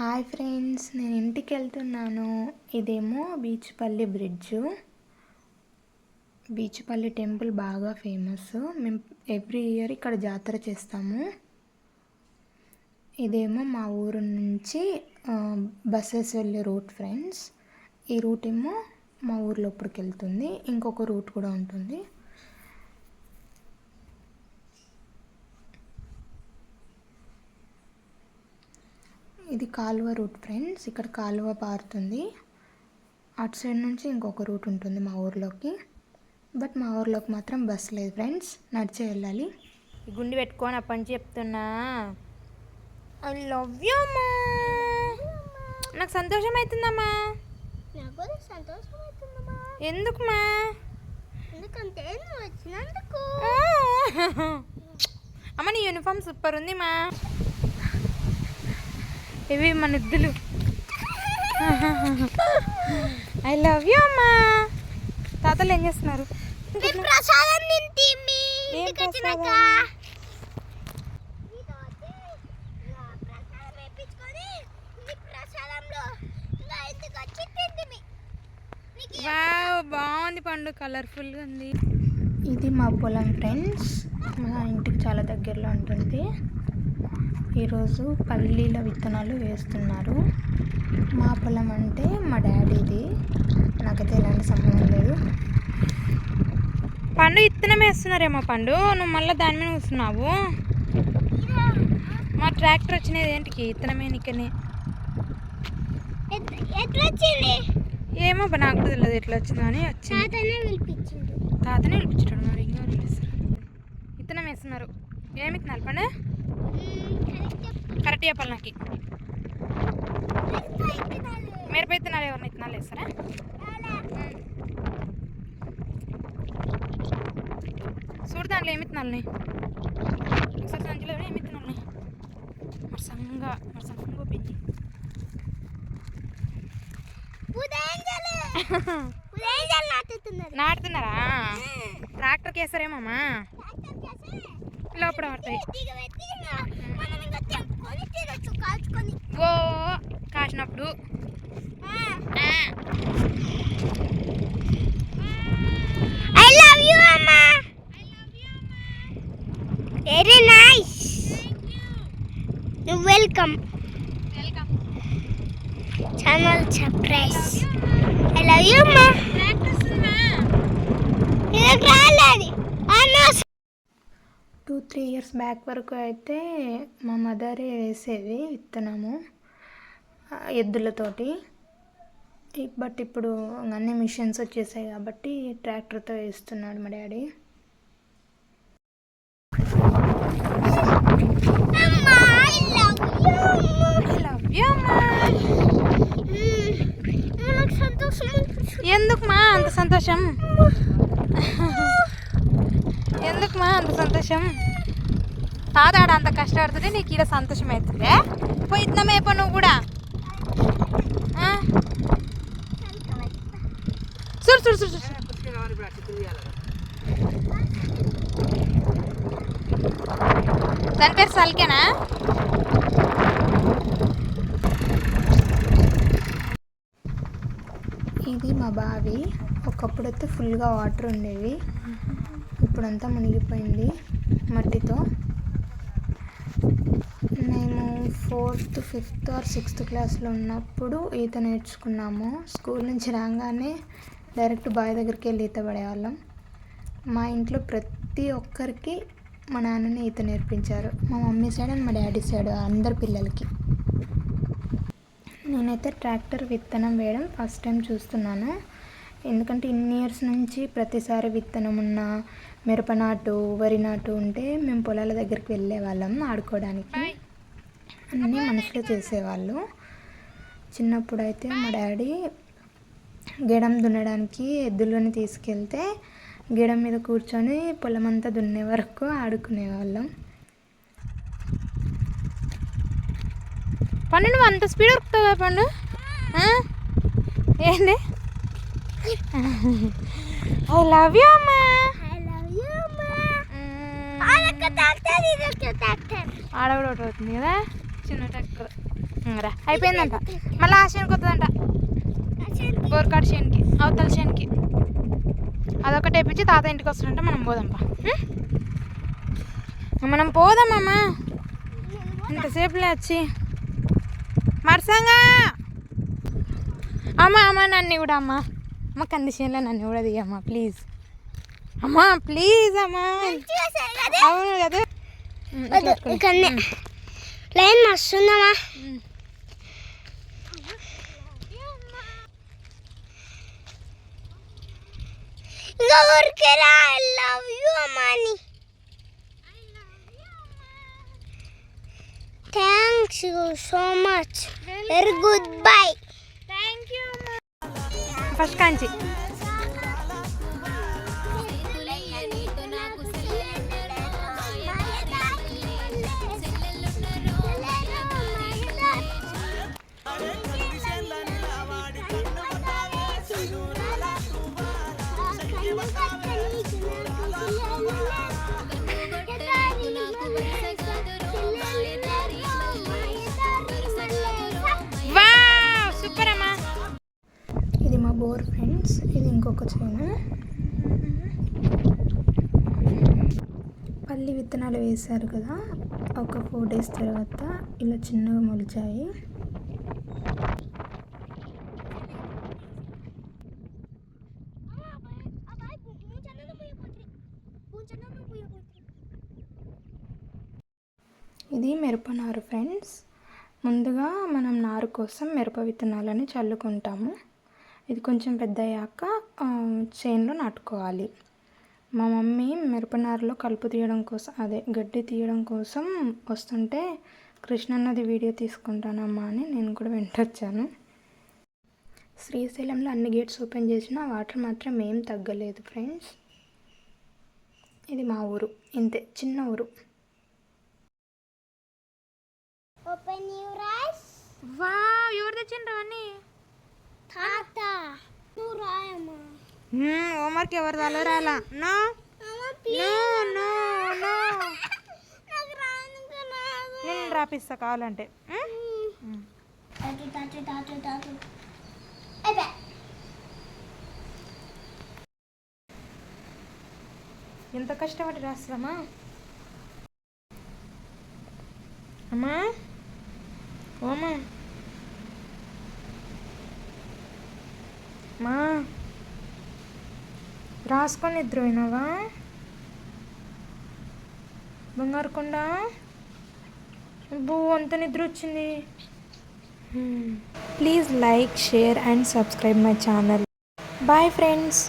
Hi friends నేను ఇంటికి వెళ్తున్నాను ఇదేమో బీచ్పల్లి బ్రిడ్జ్. బీచ్పల్లి టెంపుల్ బాగా ఫేమస్. మేము ఎవ్రీ ఇయర్ ఇక్కడ జాతర చేస్తాము. ఇదేమో మా ఊరు నుంచి బస్సెస్ వెళ్ళే రూట్ ఫ్రెండ్స్. ఈ రూట్ ఏమో మా ఊరు లోపలికి వెళ్తుంది ఇంకొక రూట్ కూడా ఉంటుంది. ఇది కాలువ రూట్ ఫ్రెండ్స్. ఇక్కడ కాలువ పారుతుంది. అటు సైడ్ నుంచి ఇంకొక రూట్ ఉంటుంది మా ఊర్లోకి. బట్ మా ఊర్లోకి మాత్రం బస్ లేదు ఫ్రెండ్స్. నడిచే వెళ్ళాలి. ఈ గుండి పెట్టుకొని అప్పటి నుంచి చెప్తున్నా. ఐ లవ్ యూ అమ్మా. నాకు సంతోషం అవుతుందమ్మా సంతోషం ఎందుకుమా ఎందుకంటే నువ్వు వచ్చినందుకు. అమ్మ నీ యూనిఫామ్ సూపర్ ఉంది మా ఇవి మన ఇద్దులు. ఐ లవ్ యూ అమ్మా. తాతలు ఏం చేస్తున్నారు? బాగుంది పండు కలర్ఫుల్గా ఉంది. ఇది మా పొలం ఫ్రెండ్స్ మా ఇంటికి చాలా దగ్గరలో ఉంటుంది. ఈరోజు పల్లీల విత్తనాలు వేస్తున్నారు. మా పొలం అంటే మా డాడీది నాకైతే ఎలాంటి సంబంధం లేదు. పండు ఇత్తనం వేస్తున్నారేమో పండు. నువ్వు మళ్ళీ దాని మీద కూర్చున్నావు. మా ట్రాక్టర్ వచ్చినది ఏంటికి? ఇత్తనమే నీకనే. ఏమో నాకు కూడా తెలియదు ఎట్లా వచ్చిందో అని వచ్చింది. తాతనే పిలిపించిండు. మరి ఇంకా పిలుస్తారు ఇత్తనం వేస్తున్నారు. ఏమి ఇత్తనాలు పండు? కరెక్ట్ చెప్పాలి నాకు. మిరప ఇత్తనాలు ఎవరిని ఇత్తనాలు వేస్తారా? చూడు దాంట్లో ఏమి ఇత్తనాలని ఒకసారి సంచిలో ఏమి ఇత్తనాలని మరి సంగా మరి సంగా పెంచి నాటుతున్నారు ట్రాక్టర్కి వేస్తారేమమ్మా ట్రాక్టర్ చేసి లోపల పడతాయి దిగబెట్టి ఇంకా మనం ఇంకా తెంపుకొని తినొచ్చు కాల్చుకొని ఓ కాసినప్పుడు. ఐ లవ్ యూ అమ్మా very nice welcome welcome channel surprise I love you అమ్మా రాలేదు త్రీ ఇయర్స్ బ్యాక్ వరకు అయితే మా మదరే వేసేది విత్తనము ఎద్దులతోటి. బట్ ఇప్పుడు అన్ని మిషన్స్ వచ్చేసాయి కాబట్టి ట్రాక్టర్తో వేస్తున్నాడు మా డాడీ. యూ అమ్మా మనకు సంతోషం? అనిపించింది. ఎందుకుమా అంత సంతోషం? ఎందుకుమా తాతాడు అంత కష్టపడుతుంది నీకు ఈడ సంతోషం అవుతుంది పోయి ఇద్దమేపో నువ్వు కూడా. చూడు చూడు చూడు దాని పేరు సల్కేనా? ఇది మా బావి. ఒకప్పుడైతే ఫుల్గా వాటర్ ఉండేవి ఇప్పుడంతా మునిగిపోయింది మట్టితో. ఫోర్త్ ఫిఫ్త్ ఆర్ సిక్స్త్ క్లాస్లో ఉన్నప్పుడు ఈత నేర్చుకున్నాము. స్కూల్ నుంచి రాగానే డైరెక్ట్ బావి దగ్గరికి వెళ్ళి ఈత పడేవాళ్ళం. మా ఇంట్లో ప్రతి ఒక్కరికి మా నాన్నని ఈత నేర్పించారు. మా మమ్మీ సైడ్ అండ్ మా డాడీ సైడ్ అందరి పిల్లలకి. నేనైతే ట్రాక్టర్ విత్తనం వేయడం ఫస్ట్ టైం చూస్తున్నాను. ఎందుకంటే ఇన్ని ఇయర్స్ నుంచి ప్రతిసారి విత్తనం ఉన్న మిరప నాటు వరి నాటు ఉంటే మేము పొలాల దగ్గరికి వెళ్ళే వాళ్ళం ఆడుకోవడానికి. అన్నీ మనుషులు చేసేవాళ్ళు. చిన్నప్పుడు అయితే మా డాడీ గిడం దున్నడానికి ఎద్దులని తీసుకెళ్తే గిడం మీద కూర్చొని పొలం అంతా దున్నే వరకు ఆడుకునేవాళ్ళం. పండు నువ్వు అంత స్పీడ్ ఉరుకుతావా పండు? ఏంది? ఐ లవ్ యూ అమ్మా. ఆడ కూడా ఒకటి అవుతుంది కదా? చిన్న ట్రాక్టర్ రా అయిపోయిందంట. మళ్ళీ ఆ చేనుకి వస్తుందంట బోర్కాడ్ చేనుకి అవతల చేనుకి అదొకటి వేపించి తాత ఇంటికి వస్తుందంటే మనం పోదాంపా? మనం పోదామమ్మా ఇంతసేపులే వచ్చి. మరసంగా! అమ్మ అమ్మ నన్ను కూడా అమ్మ. అమ్మ కండిషన్లో నన్ను కూడా దిగమ్మా ప్లీజ్. అమ్మా ప్లీజ్ అమ్మా. అవును కదా? ఉం, ఇట్లా పట్టుకో. ఇక్కడనే లైన్ మస్తుందమ్మా ఉం. ఇంకా ఊరికేరా ఐ లవ్ యూ అమ్మా అని thanks you so much very ఇంకొక చైన్. పల్లి విత్తనాలు వేశారు కదా ఒక ఫోర్ డేస్ తర్వాత ఇలా చిన్నగా మొలిచాయి. ఇది మిరప నారు ఫ్రెండ్స్ ముందుగా మనం నారు కోసం మిరప విత్తనాలని చల్లుకుంటాము. ఇది కొంచెం పెద్ద అయ్యాక చేనులో నాటుకోవాలి. మా మమ్మీ మిరప నారులో కలుపు తీయడం కోసం అదే గడ్డి తీయడం కోసం వస్తుంటే కృష్ణన్నది వీడియో తీసుకుంటానమ్మా అని నేను కూడా వెంటొచ్చాను. శ్రీశైలంలో అన్ని గేట్స్ ఓపెన్ చేసినా వాటర్ మాత్రం ఏం తగ్గలేదు ఫ్రెండ్స్. ఇది మా ఊరు ఇంతే చిన్న ఊరు. ఓపెన్ యువర్ ఐస్ వా ఎవరు తెచ్చిండ్రు అని తాత. నువ్వు రాయమ్మా. హోంవర్క్ ఎవరు వాళ్ళు రాలా నో నో నో. నో నేను రాపిస్తా కావాలంటే. ఎంత కష్టపడి రాస్తామా అమ్మా. ఓమా మా. రాసుకొని నిద్రపోయినావా? బంగారు కొండ? బూ అంత నిద్ర వచ్చింది. Please like share and subscribe my channel. Bye friends.